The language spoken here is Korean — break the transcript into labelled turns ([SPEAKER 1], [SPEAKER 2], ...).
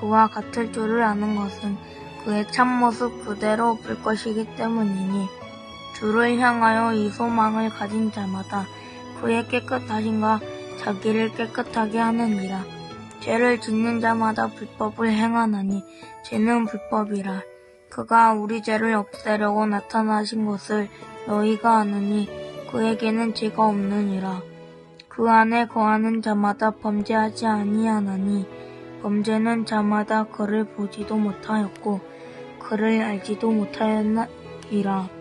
[SPEAKER 1] 그와 같을 줄을 아는 것은 그의 참모습 그대로 볼 것이기 때문이니 주를 향하여 이 소망을 가진 자마다 그의 깨끗하신가 자기를 깨끗하게 하느니라. 죄를 짓는 자마다 불법을 행하나니 죄는 불법이라. 그가 우리 죄를 없애려고 나타나신 것을 너희가 아느니 그에게는 죄가 없느니라. 그 안에 거하는 자마다 범죄하지 아니하나니 범죄는 자마다 그를 보지도 못하였고 그를 알지도 못하였나이라.